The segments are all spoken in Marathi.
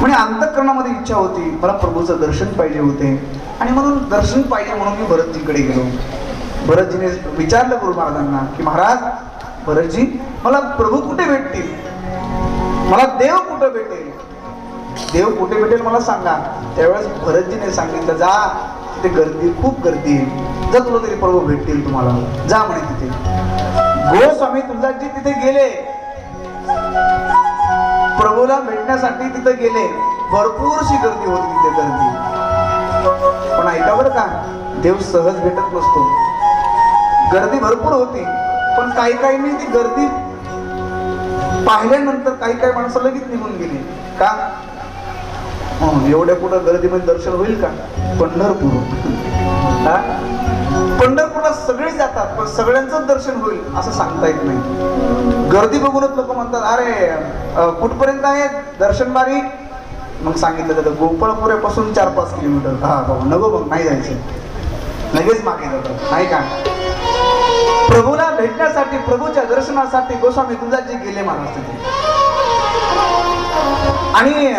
म्हणजे अंतकरणामध्ये इच्छा होती. मला प्रभूचं दर्शन पाहिजे होते. आणि म्हणून दर्शन पाहिजे म्हणून मी भरतजीकडे गेलो. भरतजीने विचारलं गुरु महाराजांना की महाराज भरतजी मला प्रभू कुठे भेटतील? मला देव कुठं भेटेल? देव कुठे भेटेल मला सांगा. त्यावेळेस भरतजीने सांगितलं जा तिथे गर्दी खूप गर्दी आहे. जर तुला तरी प्रभू भेटतील तुम्हाला. जा म्हणे तिथे. गोस्वामी तुळजाजी तिथे गेले. प्रभूला भेटण्यासाठी तिथे गेले. भरपूरशी गर्दी होती तिथे गर्दी. पण ऐका बरं का देव सहज भेटत नसतो. गर्दी भरपूर होती पण काही काहींनी ती गर्दी पाहिल्यानंतर काही काही माणसं लगेच निघून गेली. का? एवढ्या कुठं गर्दीमध्ये दर्शन होईल का? पंढरपूर. पंढरपूर पंढरपूरला सगळे जातात पण सगळ्यांचं दर्शन होईल असं सांगता येत नाही. गर्दी बघूनच लोक म्हणतात अरे कुठपर्यंत आहे दर्शन बारी? मग सांगितलं जातं गोपाळपुऱ्यापासून चार पाच किलोमीटर. हा बाबा नको बघ नाही जायचं. लगेच मागे जातात नाही का? प्रभूला भेटण्यासाठी प्रभूच्या दर्शनासाठी गोस्वामी तुळजाजी गेले महाराज तिथे. आणि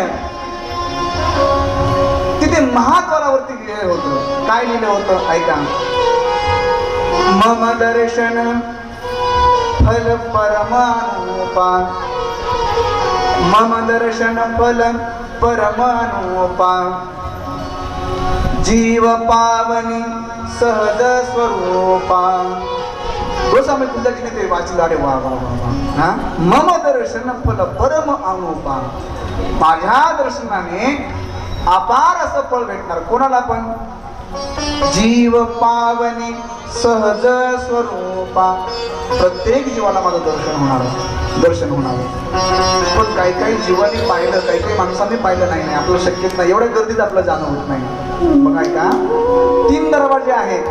तिथे महाद्वारावरती लिहिलं होतं. काय लिहिलं होतं? ऐका. मम दर्शन फल परमानुपान। मम दर्शन फल परमानुपान। जीव पावनी सहज स्वरूपा गोस्वामी तुळजाजीने ते वाचलं अरे वा वा वा मम दर्शन फल परम अनुपा माझ्या दर्शनाने अपार असं फळ भेटणार. कोणाला पण? जीव पावनी सहज स्वरूपा. प्रत्येक जीवाला माझं दर्शन होणार आहे. दर्शन होणार आहे. पण काही काही जीवाने पाहिलं काही काही माणसांनी पाहिलं नाही नाही. आपलं शक्यच नाही. एवढ्या गर्दीत आपलं जाणं होत नाही. मग काय का? तीन दरवाजे आहेत.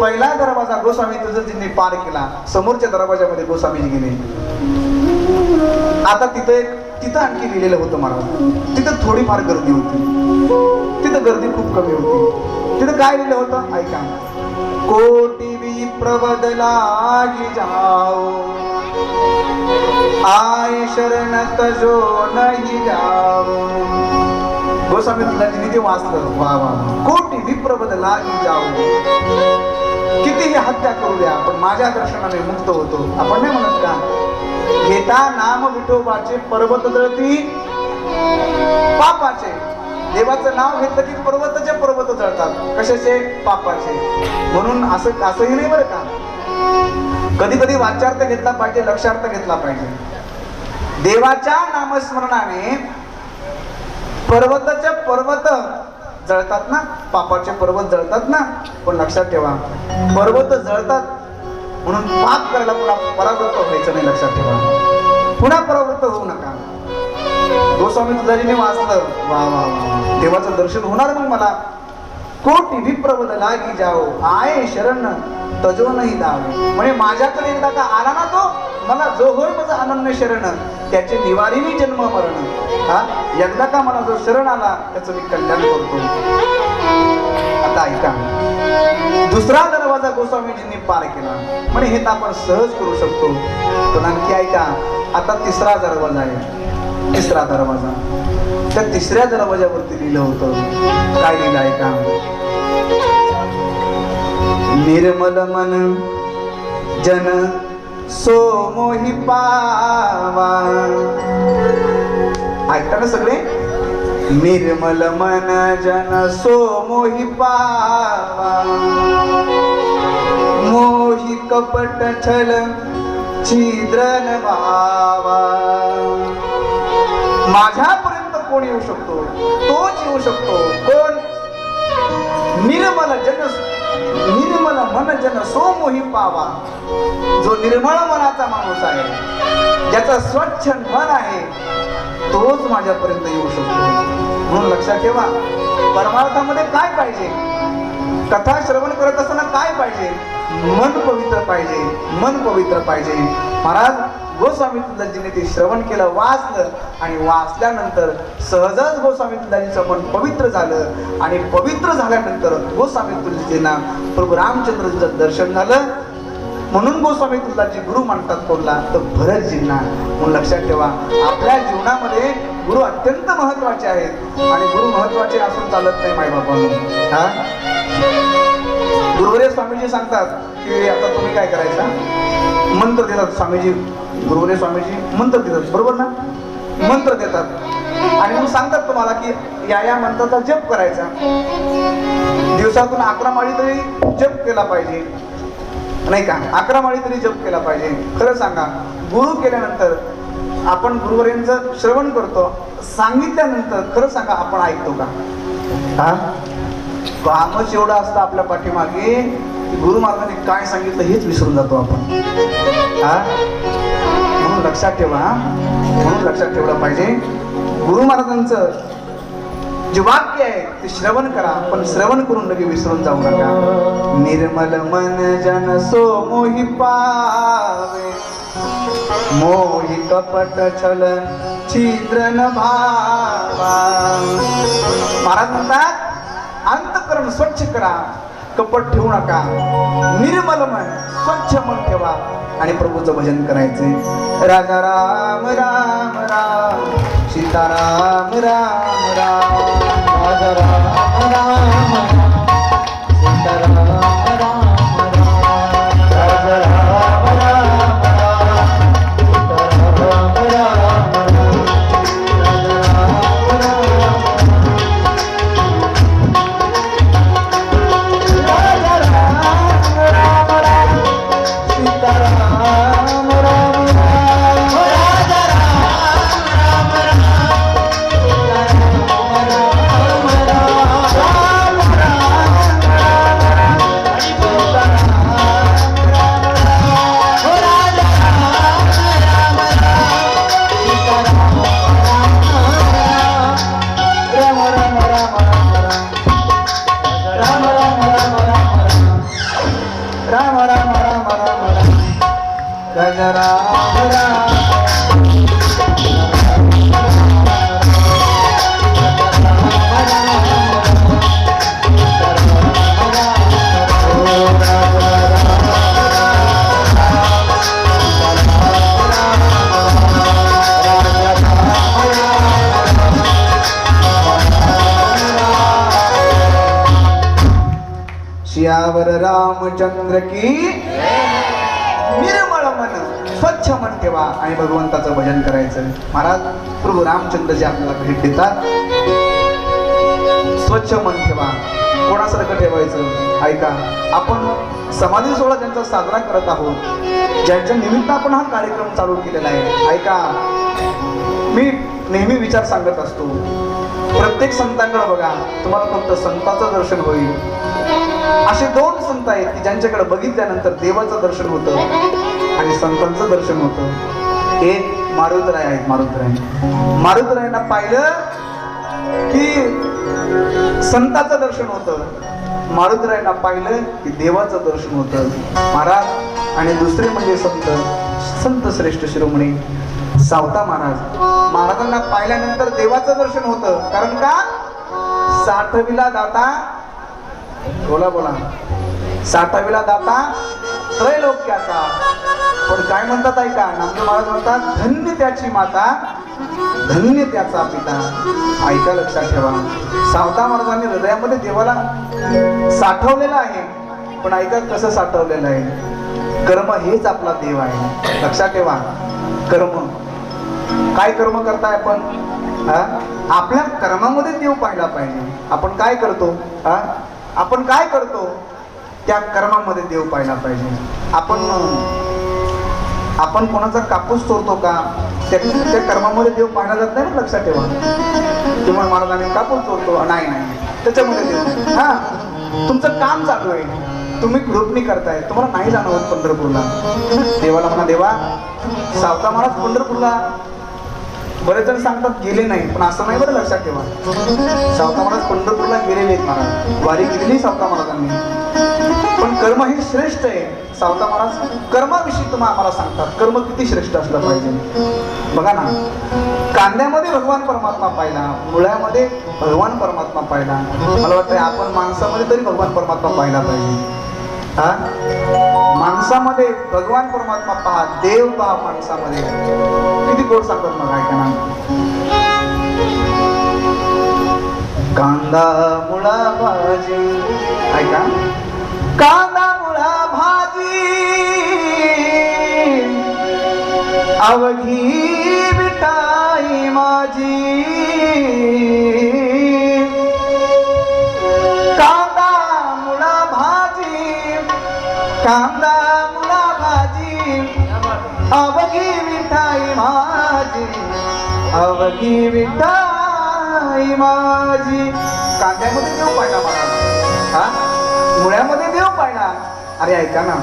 पहिला दरवाजा गोस्वामी तुळजाजींनी पार केला. समोरच्या दरवाजामध्ये गोस्वामीजी गेले. आता तिथं एक तिथं आणखी लिहिलेलं होतं मला तिथं थोडीफार गर्दी होती. तिथं गर्दी खूप कमी होती. तिथं काय लिहिलं होतं? ऐका. कोटी बी प्रबदलागी जाओ. आय शरण तजो नाही जाओ. गोस्वामी तुळजाजीने ते वाचलं? वा वा कोटी विप्र बदलागी जाओ. कितीही हत्या करू द्या पण माझ्या दर्शनाने मुक्त होतो. आपण नाही म्हणत का? घेता नाम विठोबाचे पर्वत जळती पापाचे. देवाचं नाव घेतलं की पर्वताचे पर्वत जळतात कशाचे? पापाचे. म्हणून असं असंही नाही बरं का? कधी कधी वाचार्थ घेतला पाहिजे लक्षार्थ घेतला पाहिजे. देवाच्या नामस्मरणाने पर्वताचे पर्वत जळतात ना? पापाचे पर्वत जळतात ना? पण लक्षात ठेवा. पर्वत जळतात म्हणून पाप करायला पुन्हा परावृत्त व्हायचं नाही लक्षात ठेवा. पुन्हा परावृत्त होऊ नका. गोस्वामी तुझारीने वाचलं. वा वा वा. देवाचं दर्शन होणार मग मला. कोटी विप्रवद लागी जाओ. आय शरण तजो नाही दाव म्हणजे माझ्याकडे एकदा का आला ना तो? मला जो होय माझा अनन्य शरण. त्याचे निवारिणी जन्म मरण. हा? एकदा का मला जो शरण आला त्याचं मी कल्याण करतो. आता ऐका. दुसरा दादा गोस्वामीजींनी पार केला. म्हणे हे तर आपण सहज करू शकतो. पण आणखी ऐका आता तिसरा दरवाजा आहे. तिसरा दरवाजा. त्या तिसऱ्या दरवाजावरती लिहिलं होतं. काय लिहिलं ऐका. निर्मल मन जन सो मोही पावा. ऐकता ना सगळे? निर्मल मन जन सो मोहि पावा. मोहि कपट छल छिद्रन भावा माझ्यापर्यंत कोण येऊ शकतो? तोच येऊ शकतो. कोण? निर्मल जन निर्मल मन जन सो मोहि पावा. जो निर्मळ मनाचा माणूस आहे ज्याचा स्वच्छ मन आहे तोच माझ्यापर्यंत येऊ शकतो. म्हणून लक्षात ठेवा परमार्थामध्ये काय पाहिजे? कथा श्रवण करत असताना काय पाहिजे? मन पवित्र पाहिजे मन पवित्र पाहिजे. महाराज गोस्वामी तुळजाजीने ते श्रवण केलं वाचलं आणि वाचल्यानंतर सहजच गोस्वामी तुळजाजीचं मन पवित्र झालं. आणि पवित्र झाल्यानंतर गोस्वामी तुळजाजींना प्रभू रामचंद्रजीचं दर्शन झालं. म्हणून गोस्वामी तुळजाजी गुरु म्हणतात कोणला? तर भरतजींना. म्हणून लक्षात ठेवा आपल्या जीवनामध्ये गुरु अत्यंत महत्त्वाचे आहेत. आणि गुरु महत्त्वाचे असून चालत नाही मायबापांनो हा? गुरुवरे स्वामीजी सांगतात की आता तुम्ही काय करायचा? मंत्र देतात स्वामीजी. गुरुवरे स्वामीजी मंत्र देतात बरोबर ना? मंत्र देतात. आणि मग सांगतात तुम्हाला की या या मंत्राचा जप करायचा. दिवसातून अकरा माळी तरी जप केला पाहिजे. नाही का? अकरा माळी तरी जप केला पाहिजे. खरं सांगा गुरु केल्यानंतर आपण गुरुवरेंचं श्रवण करतो सांगितल्यानंतर खरं सांगा आपण ऐकतो का? हा? कामच एवढं असतं आपल्या पाठीमागे गुरु महाराजांनी काय सांगितलं हेच विसरून जातो आपण. हा? म्हणून लक्षात ठेवा म्हणून लक्षात ठेवलं पाहिजे. गुरु महाराजांचं जे वाक्य आहे ते श्रवण करा पण श्रवण करून लगे विसरून जाऊ नका. निर्मल मन जन सो मोहि पावे. मोहि कपट छल छिद्र भावा। महाराज म्हणतात अंतकरण स्वच्छ करा कपट ठेवू नका निर्मल मन स्वच्छ मन ठेवा आणि प्रभूचं भजन करायचे राजा राम राम राम सीताराम राम राम राजा राम राम राम सीताराम. सियावर रामचंद्र की स्वच्छ मन ठेवा आणि भगवंताचं भजन करायचं. महाराज प्रभू रामचंद्र जे आपल्याला भेट देतात. स्वच्छ मन ठेवा. कोणासारखं ठेवायचं? ऐका आपण समाधी सोहळा त्यांचा साजरा करत आहोत ज्यांच्या निमित्त आपण हा कार्यक्रम चालू केलेला आहे ऐका. मी नेहमी विचार सांगत असतो प्रत्येक संतांकडे बघा तुम्हाला फक्त संताचं दर्शन होईल. असे दोन संत आहेत की ज्यांच्याकडे बघितल्यानंतर देवाचं दर्शन होतं. आणि संतांचं दर्शन होतं. हे मारुतराय आहेत मारुतराय. मारुतरायांना पाहिलं की संताचं दर्शन होतं. मारुतरायांना पाहिलं की देवाचं दर्शन होतं. महाराज आणि दुसरे म्हणजे संत संत श्रेष्ठ शिरोमणी सावता महाराज. महाराजांना पाहिल्यानंतर देवाचं दर्शन होतं. कारण का? साठविला दाता बोला बोला. साठावीला दाता त्रैलोक्याचा पण काय म्हणतात ऐका नामदेव महाराज म्हणतात धन्य त्याची माता धन्य त्याचा पिता. ऐका लक्षात ठेवा. सावता महाराजांनी हृदयामध्ये देवाला साठवलेलं आहे पण ऐका कसं साठवलेलं आहे? कर्म हेच आपला देव आहे. लक्षात ठेवा. कर्म. काय कर्म करताय आपण? हा? आपल्या कर्मामध्ये देव पाहिला पाहिजे. आपण काय करतो? हा? आपण काय करतो? त्या कर्मामध्ये देव पाहिला पाहिजे. आपण आपण कोणाचा कापूस चोरतो का? त्या त्या कर्मामध्ये देव पाहिला जात नाही ना लक्षात ठेवा. किंवा महाराजांनी कापूस चोरतो नाही नाही. त्याच्यामध्ये देव हा. तुमचं काम चालू आहे. तुम्ही ग्रुपनी करताय. तुम्हाला नाही जाणं होत पंढरपूरला. देवाला म्हणा देवा सावता महाराज पंढरपूरला बरेच जण सांगतात गेले नाही. पण असं नाही बरं लक्षात ठेवा. सावता महाराज पंढरपूरला गेलेले आहेत महाराज. वारी केलेली सावता महाराजांनी. कर्म हे श्रेष्ठ आहे सावता महाराज. कर्माविषयी तुम्हाला आम्हाला सांगतात. कर्म किती श्रेष्ठ असलं पाहिजे. बघा ना. कांद्यामध्ये भगवान परमात्मा पाहिला मुळ्यामध्ये भगवान परमात्मा पाहिला. मला वाटतं आपण माणसामध्ये तरी भगवान परमात्मा पाहिला पाहिजे. हा? माणसामध्ये भगवान परमात्मा पहा देव पहा माणसामध्ये. किती गोड सांगतात मग ऐका ना. कांदा मुळा भाजी. ऐका. कांदा अवघी विटाई माझी. कांदा मुळा भाजी कांदा मुळा भाजी. अवघी मिठाई माझी अवघी मिठाई माझी. कांद्यामध्ये देऊ पाहिला मला. हा? मुळ्यामध्ये देऊ पाहिला अरे ऐका ना.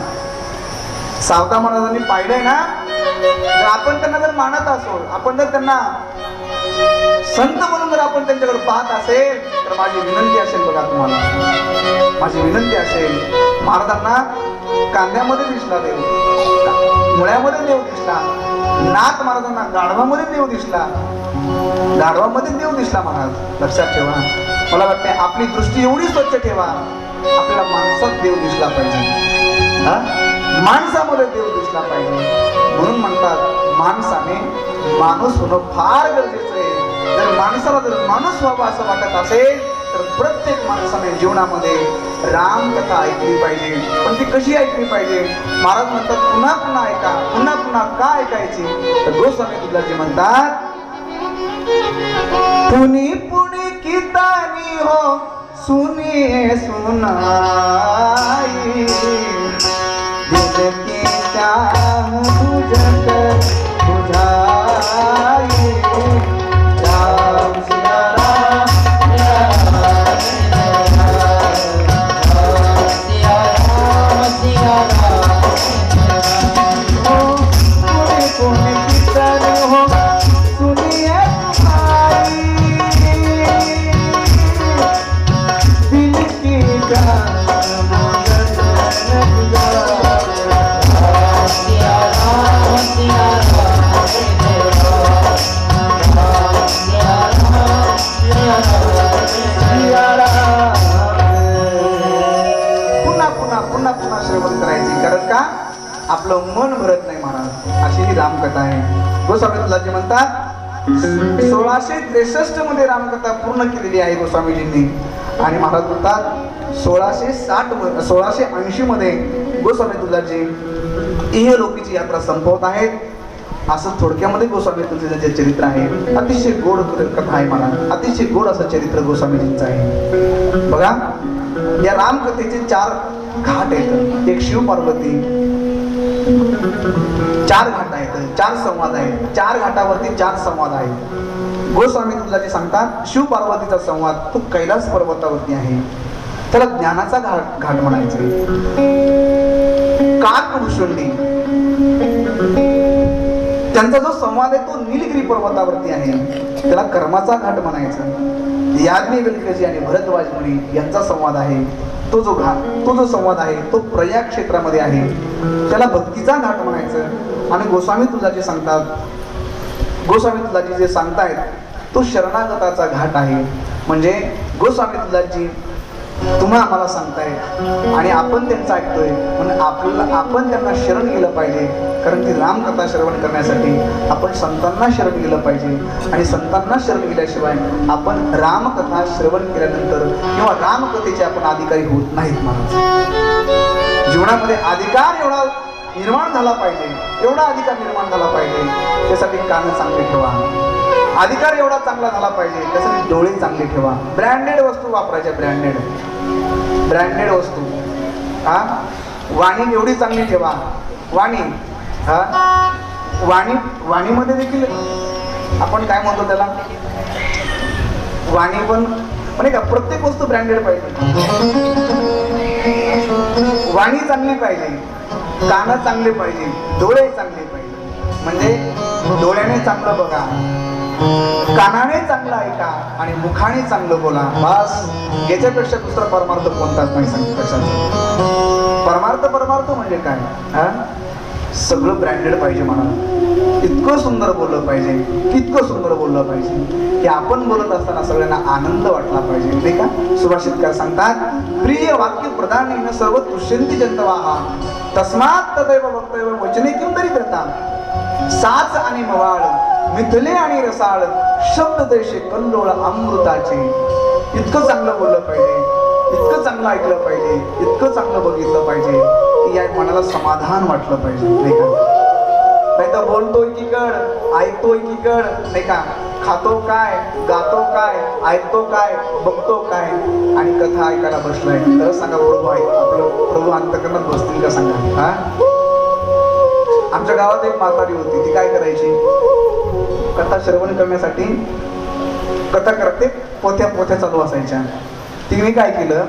सावता महाराजांनी पाहिलंय ना जर आपण त्यांना जर मानत असो आपण जर त्यांना संत म्हणून जर आपण त्यांच्याकडे पाहत असेल तर माझी विनंती असेल बघा तुम्हाला. माझी विनंती असेल महाराजांना कांद्यामध्ये दिसला देव मुळ्यामध्ये देव दिसला नाथ महाराजांना गाढवामध्ये देव दिसला गाढवामध्ये देव दिसला महाराज. लक्षात ठेवा. मला वाटते आपली दृष्टी एवढी स्वच्छ ठेवा आपल्याला माणसात देव दिसला पाहिजे. हा? माणसामध्ये देव दिसला पाहिजे. म्हणून म्हणतात माणसाने माणूस होणं फार गरजेचं आहे. जर माणसाला जर माणूस व्हावा असं वाटत असेल तर प्रत्येक माणसाने जीवनामध्ये रामकथा ऐकली पाहिजे. पण ती कशी ऐकली पाहिजे? महाराज म्हणतात पुन्हा पुन्हा ऐका पुन्हा पुन्हा का ऐकायची? तर गोस्वामी तुलाजी म्हणतात पुनी पुनी कितानी हो सुनिए सुनाई. बुझक बुझाई। म्हणतात सोळाशे त्रेसष्टमध्ये रामकथा पूर्ण केलेली आहे गोस्वामीजींनी. आणि महाराज म्हणतात सोळाशे साठमध्ये सोळाशे ऐंशी मध्ये गोस्वामी तुलाजी इहलोकीची यात्रा संपवत आहेत. असं थोडक्यामध्ये गोस्वामी तुलसीचं जे चरित्र आहे अतिशय गोड कथा आहे मला अतिशय गोड असं चरित्र गोस्वामीजींचं आहे. बघा या रामकथेचे चार घाट आहेत. एक शिव पार्वती चार घाट आहेत. चार संवाद आहेत. चार घाटावरती चार संवाद आहेत. गोस्वामी तुलाजी सांगतात शिव पार्वतीचा संवाद तो कैलास पर्वतावरती आहे. त्याला ज्ञानाचा घाट घाट म्हणायचे कृषुंडी त्यांचा जो संवाद आहे तो निलगिरी पर्वतावरती आहे. त्याला कर्माचा घाट म्हणायचं. विलकजी आणि भरद्वाज मुनी यांचा संवाद आहे. तो जो घाट तो जो संवाद आहे तो प्रयाग क्षेत्रामध्ये आहे. त्याला भक्तीचा घाट म्हणायचं. आणि गोस्वामी तुलाजी सांगतात गोस्वामी तुलाजी जे सांगतायत तो शरणागताचा घाट आहे. म्हणजे गोस्वामी तुलाजी तुम्हा आम्हाला सांगताय. आणि आपण त्यांचं ऐकतोय. म्हणून आपल्याला आपण त्यांना शरण गेलं पाहिजे. कारण ती रामकथा श्रवण करण्यासाठी आपण संतांना शरण गेलं पाहिजे. आणि संतांना शरण गेल्याशिवाय आपण रामकथा श्रवण केल्यानंतर किंवा रामकथेचे आपण अधिकारी होत नाहीत महाराज जीवनामध्ये अधिकार एवढा निर्माण झाला पाहिजे. एवढा अधिकार निर्माण झाला पाहिजे. त्यासाठी कानं चांगले ठेवा. अधिकार एवढा चांगला झाला पाहिजे त्यासाठी डोळे चांगले ठेवा. ब्रँडेड वस्तू वापरायच्या ब्रँडेड ब्रँडेड वस्तू. हा? वाणी एवढी चांगली ठेवा. वाणी हा? वाणी वाणीमध्ये देखील आपण काय म्हणतो त्याला? वाणी पण पण का प्रत्येक वस्तू ब्रँडेड पाहिजे. वाणी चांगली पाहिजे कान चांगले पाहिजे डोळे चांगले पाहिजे. म्हणजे डोळ्याने चांगलं बघा. कानाने चांगलं ऐका आणि मुखाने चांगलं बोला. बस याच्यापेक्षा दुसरा परमार्थ कोणताच नाही सांगितलं परमार्थ परमार्थ म्हणजे काय? सगळं ब्रँडेड पाहिजे म्हणा. इतकं सुंदर बोललं पाहिजे इतकं सुंदर बोललं पाहिजे की आपण बोलत असताना सगळ्यांना आनंद वाटला पाहिजे नाही का? सुभाषितकार सांगतात प्रिय वाक्य प्रधान सर्व तुष्यंती जंतवाहा तस्मात तदैव वक्तव्य वचने किम तरी करता साच आणि मवाळ. मिथले आणि रसाळ शब्द देशे कल्लोळ अमृताचे. इतकं चांगलं बोललं पाहिजे इतकं चांगलं ऐकलं पाहिजे इतकं चांगलं बघितलं पाहिजे की या मनाला समाधान वाटलं पाहिजे नाही का? नाही तर बोलतोय एकीकड ऐकतोय एकीकड नाही का? खातो काय गातो काय ऐकतो काय बघतो काय? आणि कथा ऐकायला बसलाय. तर सांगा प्रभू आहे आपलं प्रभू अंतकरणात बसतील का सांगा? हा? आमच्या गावात एक म्हातारी होती ती काय करायची? कथा श्रवण करण्यासाठी कथा करते पोथ्या पोथ्या चालू असायच्या. तिने काय केलं?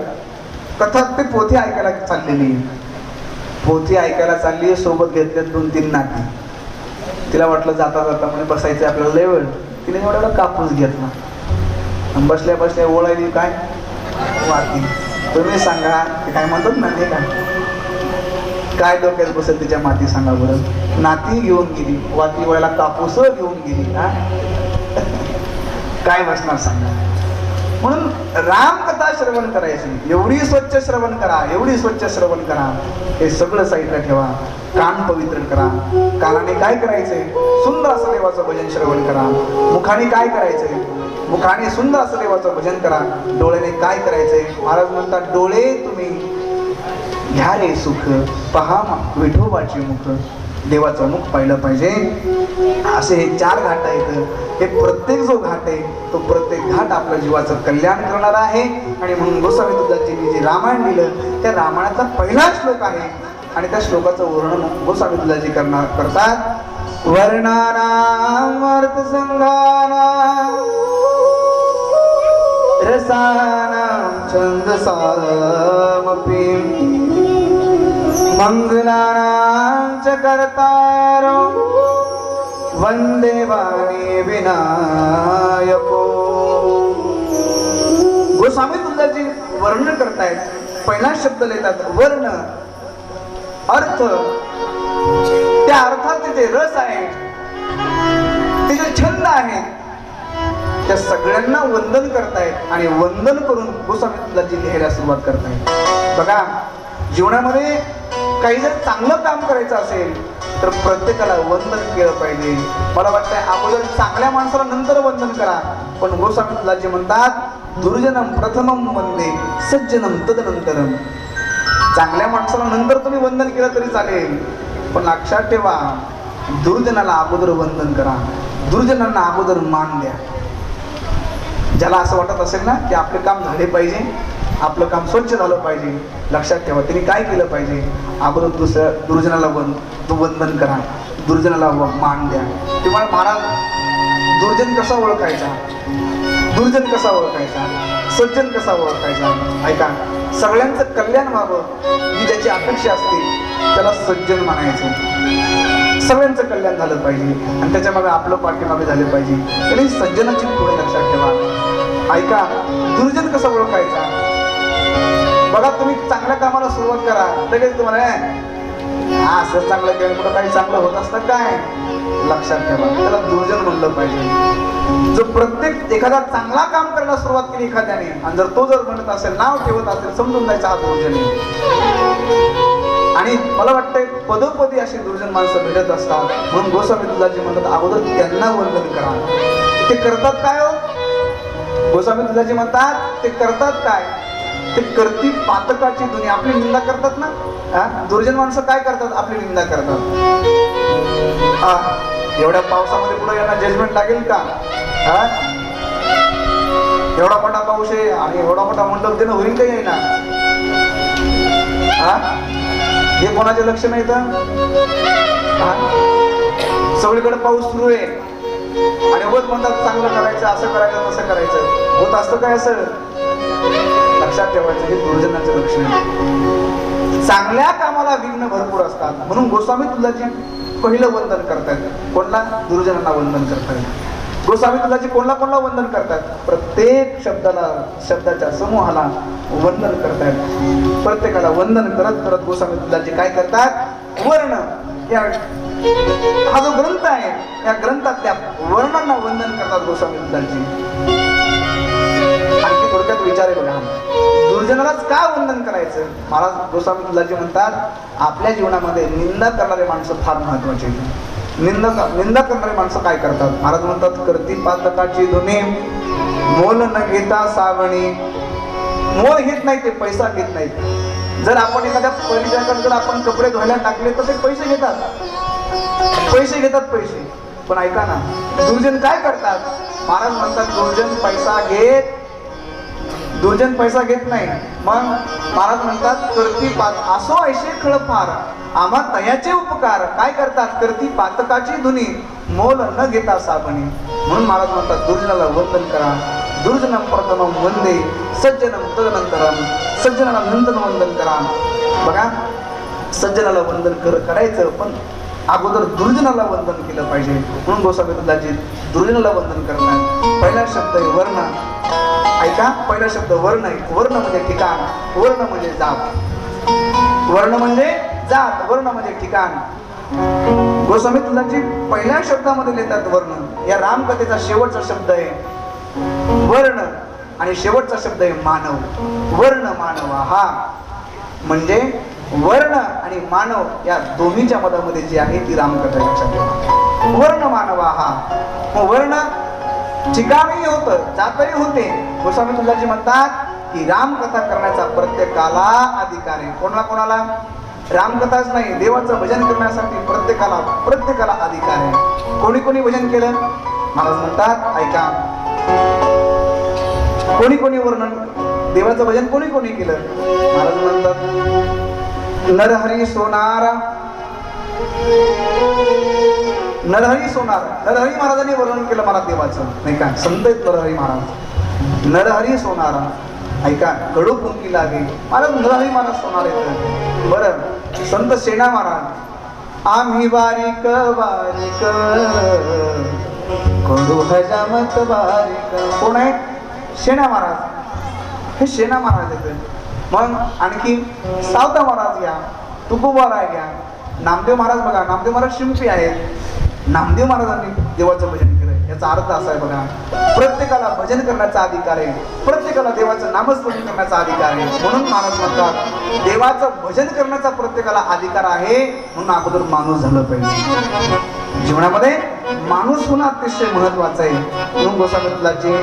कथा ते पोथी ऐकायला चाललेली पोथी ऐकायला चालली सोबत घेतल्यात दोन तीन नाती. तिला वाटलं जाता जाता म्हणजे बसायचं आपल्याला लय वेळ. तिने एवढा कापूस घेतला. बसल्या बसल्या ओळायली काय? वाटी तुम्ही सांगा काय म्हणतात ना ते काय काय डोक्यात बसेल तिच्या माती सांगा बरं? नाती घेऊन गेली वाती वळायला कापूस घेऊन गेली हा? काय बसणार सांगा? म्हणून रामकथा श्रवण करायची. एवढी स्वच्छ श्रवण करा एवढी स्वच्छ श्रवण करा. हे सगळं साईडला ठेवा. कान पवित्र करा. कानाने काय करायचंय? सुंदर असं देवाचं भजन श्रवण करा. मुखाने काय करायचंय? मुखाने सुंदर असं देवाचं भजन करा. डोळ्याने काय करायचंय? महाराज म्हणतात डोळे तुम्ही घ्या रे सुख पहा विठोबाचे विठोबाची मुख. देवाचं मुख पाहिलं पाहिजे. असे हे चार घाट आहेत. हे प्रत्येक जो घाट आहे तो प्रत्येक घाट आपल्या जीवाचं कल्याण करणारा आहे. आणि म्हणून गोस्वामी तुळजाजींनी जे रामायण दिलं त्या रामायणाचा पहिला श्लोक आहे. आणि त्या श्लोकाचं वर्णन गोस्वामी तुळजाजी करणार करतात. वर्णानाम अर्थ रसानां छन्दसामपि मङ्गलानां मङ्गलानाञ्च कर्तारो वन्दे वाणी विनायको। गोस्वामी तुळजाजी वर्णन करतायत. पहिला शब्द लिहितात वर्ण. अर्थ. त्या अर्थात जे रस आहे. ते जे छंद आहे. त्या सगळ्यांना वंदन करतायत आणि वंदन करून गोस्वामी तुळजाजी लिहायला सुरुवात करतायत. बघा जीवनामध्ये काही जर चांगलं काम करायचं असेल तर प्रत्येकाला वंदन केलं पाहिजे. मला वाटतंय अगोदर चांगल्या माणसाला नंतर वंदन करा. पण गोस्वामी जे म्हणतात दुर्जनम प्रथमम वंदे सज्जनम तदनंतरम. चांगल्या माणसाला नंतर तुम्ही वंदन केलं तरी चालेल पण लक्षात ठेवा दुर्जनाला अगोदर वंदन करा. दुर्जनांना अगोदर मान द्या. ज्याला असं वाटत असेल ना की आपले काम झाले पाहिजे आपलं काम स्वच्छ झालं पाहिजे. लक्षात ठेवा त्यांनी काय केलं पाहिजे? अगोदर दुसऱ्या दुर्जनाला वन तो वंदन करा. दुर्जनाला व- मान द्या. तुम्हाला महाराज दुर्जन कसा ओळखायचा? दुर्जन कसा ओळखायचा? सज्जन कसा ओळखायचा? ऐका सगळ्यांचं कल्याण व्हावं ही ज्याची अपेक्षा असते त्याला सज्जन म्हणायचं. सगळ्यांचं कल्याण झालं पाहिजे आणि त्याच्यामागे आपलं पाठीमागे झालं पाहिजे. तरी सज्जनाची पुढे लक्षात ठेवा. ऐका दुर्जन कसा ओळखायचा? बघा तुम्ही चांगल्या कामाला सुरुवात करा. लगेच तुम्हाला हा असं चांगलं केलं कुठं काही चांगलं होत असतं काय? लक्षात ठेवा. त्याला दुर्जन म्हणलं पाहिजे. जो प्रत्येक एखादा चांगला काम करायला सुरुवात केली एखाद्याने आणि जर तो जर म्हणत असेल नाव ठेवत असेल समजून जायचा हा दुर्जन आणि मला वाटतंय पदोपदी अशी दुर्जन माणसं भेटत असतात. म्हणून गोस्वामी तुझाजी म्हणतात अगोदर त्यांना वंदन करा. ते करतात काय हो? गोस्वामी तुझाजी म्हणतात ते करतात काय? ते करती पातकाची दुनिया. आपली निंदा करतात ना? हा? दुर्जन माणसं काय करतात? आपली निंदा करतात. हा? एवढ्या पावसामध्ये पुढे यांना जजमेंट लागेल का? हा? एवढा मोठा पाऊस आहे आणि एवढा मोठा मंडप देणं होईल का येईना? हा? हे कोणाचे लक्ष नाही तर हा? सगळीकडे पाऊस सुरू आहे. आणि होत म्हणतात चांगलं करायचं असं करायचं तसं करायचं. होत असतं काय असं? लक्षात ठेवायचं हे दुर्जनाचं लक्षण आहे. चांगल्या कामाला विघ्न भरपूर असतात. म्हणून गोस्वामी तुळजाजी पहिलं वंदन करतात कोणला? दुर्जनांना वंदन करतात गोस्वामी तुळजाजी कोणला कोणला वंदन करतात प्रत्येक शब्दाला शब्दाच्या समूहाला वंदन करतात प्रत्येकाला वंदन करत करत गोस्वामी तुळजाजी काय करतात? वर्ण. या हा जो ग्रंथ आहे या ग्रंथातल्या वर्णांना वंदन करतात गोस्वामी तुळजाजी आणखी थोडक्यात विचार आहे बघा. दुर्जनालाच का वंदन करायचं? महाराज गोस्वामी तुळजाजी म्हणतात आपल्या जीवनामध्ये निंदा करणारे माणसं फार महत्त्वाचे निंदा निंदा करणारे माणसं काय करतात? महाराज म्हणतात करती पातकाची धुने मोल न घेता सावणी. मोल घेत नाही ते पैसा घेत नाहीत जर आपण एखाद्या परिचयाकडे जर आपण कपडे धुवायला टाकले तर ते पैसे घेतात. पैसे घेतात पैसे. पण ऐका ना दुर्जन काय करतात? महाराज म्हणतात दुर्जन पैसा घेत दुर्जन पैसा घेत नाही. मग महाराज म्हणतात करती पात असो ऐशे खळ फार. आम्हा तयाचे उपकार. काय करतात? करती पातकाची धुनी. मोल न घेता साबणी. म्हणून महाराज म्हणतात दुर्जनाला वंदन करा. दुर्जनम प्रथमम वंदे. सज्जनम तदनंतरम. सज्जनाला नंदन वंदन करा. बघा सज्जनाला वंदन कर करायचं पण अगोदर दुर्जनाला वंदन केलं पाहिजे. म्हणून गोसावी दुर्जनाला वंदन करतात. पहिला शब्द आहे वर्ण. ऐका पहिला शब्द वर्ण आहे. वर्ण म्हणजे ठिकाण. वर्ण म्हणजे जात. वर्ण म्हणजे जात. वर्ण म्हणजे ठिकाण. गोस्वामी तुलाची पहिल्या शब्दामध्ये लिहितात वर्ण. या रामकथेचा शेवटचा शब्द आहे वर्ण. आणि शेवटचा शब्द आहे मानव. वर्ण मानव हा. म्हणजे वर्ण आणि मानव या दोन्हीच्या मधामध्ये जी आहे ती रामकथा लक्षात वर्ण मानवा हा. मग वर्ण ठिकाणही होतं जातही होते. गोस्वामी तुझाजी म्हणतात की रामकथा करण्याचा प्रत्येकाला अधिकार आहे. कोणाला कोणाला? रामकथाच नाही देवाचं भजन करण्यासाठी प्रत्येकाला प्रत्येकाला अधिकार आहे. कोणी कोणी भजन केलं? महाराज म्हणतात ऐका. कोणी कोणी वर्णन देवाचं भजन कोणी कोणी केलं? महाराज म्हणतात नरहरी सोनारा. नरहरी सोनार. नरहरी महाराजांनी वर्णन केलं मला देवाचं. नाही का? संत नरहरी महाराज. नरहरी सोनारा. ऐका कडू कुंकी लागे. महाराज नरहरी महाराज सोनार येत. बरं. संत सेना महाराज. आम्ही बारीक बारीक. कडू हजामत बारीक. कोण आहे शेणा महाराज. हे शेणा महाराज येत. मग आणखी सावता महाराज घ्या तुकोबाराय घ्या नामदेव महाराज बघा नामदेव महाराज शिंपी आहेत. नामदेव महाराजांनी देवाचं भजन केलं याचा अर्थ असा आहे बघा प्रत्येकाला भजन करण्याचा अधिकार आहे. प्रत्येकाला देवाचं नामस्मरण करण्याचा अधिकार आहे. म्हणून महाराज म्हणतात देवाचं भजन करण्याचा प्रत्येकाला अधिकार आहे म्हणून अगोदर माणूस झालं पाहिजे. जीवनामध्ये माणूस होणं अतिशय महत्वाचं आहे. म्हणून गोसावित्राचे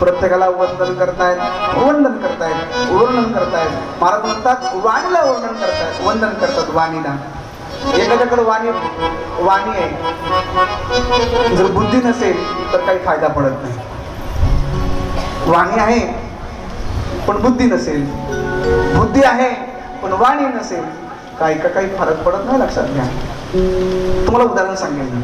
प्रत्येकाला वंदन करतायत वंदन करतायत वर्णन करतायत. महाराज म्हणतात वाणीला वर्णन करतायत वंदन करतात वाणीला. एखाद्याकडे वाणी वाणी आहे. जर बुद्धी नसेल तर काही फायदा पडत नाही. वाणी आहे पण बुद्धी नसेल. बुद्धी आहे पण वाणी नसेल. काही का काही फरक पडत नाही लक्षात घ्या. तुम्हाला उदाहरण सांगेल मी.